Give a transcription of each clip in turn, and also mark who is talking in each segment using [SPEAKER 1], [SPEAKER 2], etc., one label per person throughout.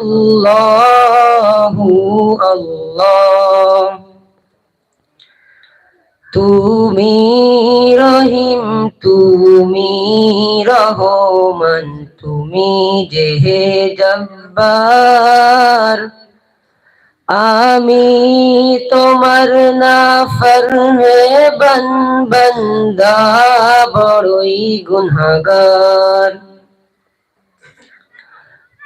[SPEAKER 1] আল্লাহু আল্লাহ তুমি রহিম, তুমি রহমান, তুমি যেহে জব্বার। আমি তোমার না ফরহে বন বন্দা, বড়ই গুনহাগার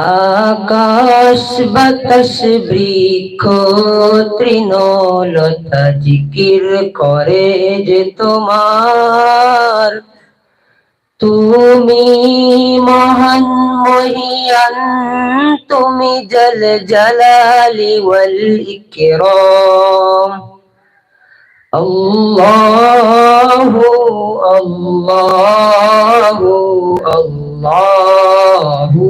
[SPEAKER 1] আকাশ বাতাস বৃক্ষ তৃণলতা জিকির করে যে তোমার। তুমি মহান মহিয়ান, তুমি জল জলালি ওয়াল ইকরাম। আল্লাহু আল্লাহু আল্লাহু।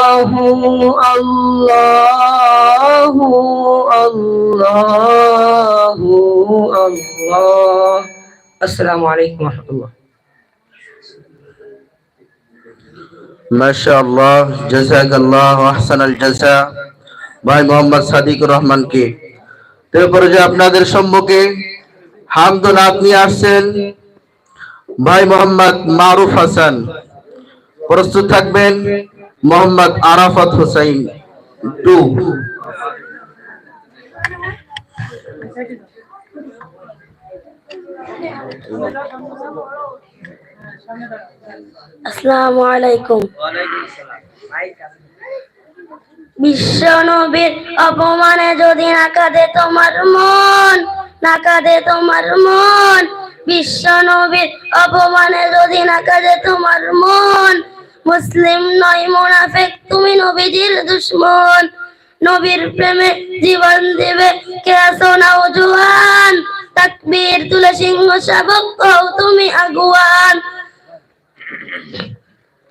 [SPEAKER 1] আসসালামু আলাইকুম রহমতুল্লাহ
[SPEAKER 2] মাশাআল্লাহ জাযাকাল্লাহ আহসানাল জাযা ভাই মোহাম্মদ সাদিকুর রহমানকে তারপরে যে আপনাদের সম্মুখে হামদ নাত নিয়ে আসছেন ভাই মোহাম্মদ মারুফ হাসান। প্রস্তুত থাকবেন। মোহাম্মদ আরাফাত হোসাইন টু।
[SPEAKER 3] আসসালামু আলাইকুম। বিশ্ব নবীর অপমানে যদি না কাঁদে তোমার মন, না কাঁদে তোমার মন বিশ্ব অপমানে যদি না কাঁদে তোমার মন মুসলিম নয় মুনাফিক, তুমি নবীজির দুশ্মন। নবীর প্রেমে জীবন দেবে কে আসো না জুয়ান তাকবীর তুলে সিংহ শাবক হও তুমি আগুয়ান।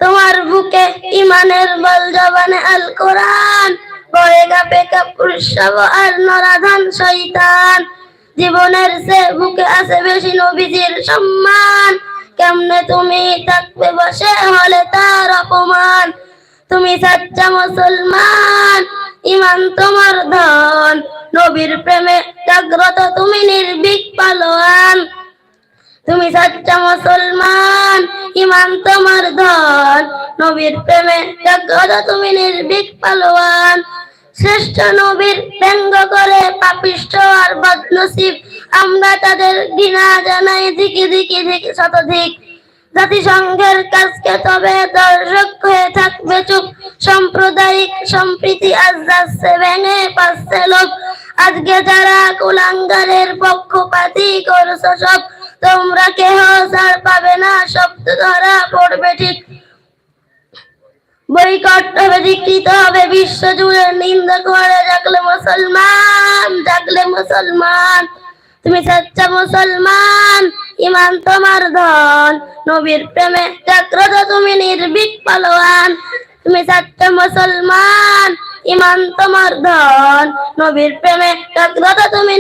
[SPEAKER 3] তোমার বুকে ইমানের বল জবানে আল কোরআন। বয়ে গাপে কাপুর সব আর নরাধান শৈতান জীবনের সে বুকে আছে বেশি নবীজির সম্মান। কেমনে তুমি থাকবে বসে হলে তার অপমান? তুমি সাচ্চা মুসলমান, ইমান তোমার ধন। নবীর প্রেমে জাগ্রত তুমি নির্ভীক পালোয়ান। তুমি সাচ্চা মুসলমান, ইমান তোমার ধন। নবীর প্রেমে জাগ্রত তুমি নির্ভীক পালোয়ান। শ্রেষ্ঠ নবীর ব্যঙ্গ করে পাপিষ্ট আর বদনসিব আমরা তাদের ঘৃণা জানাই দিকে দিকে দিকে শতাধিক জাতিসংঘের কাজকে তবে দর্শক হয়ে থাকবে চুপ। সাম্প্রদায়িক সম্প্রীতি আজ যাচ্ছে ভেঙে পাচ্ছে লোক। আজকে যারা কুলাঙ্গারের পক্ষপাতি করছ সব, তোমরা কেহ ছাড় পাবে না শব্দ ধরা পড়বে ঠিক। বৈকট হবে, বিকৃত হবে, বিশ্ব জুড়ে নিন্দা করে, জাগলে মুসলমান জাগলে মুসলমান। তুমি সচ্চা মুসলমান, ইমান তোমার ধন। নবীর প্রেমে জাগ্রত তুমি নির্ভীক পালোয়ান। তুমি সচ্চা মুসলমান, ইমান তোমার ধন। নবীর প্রেমে জাগ্রত তুমি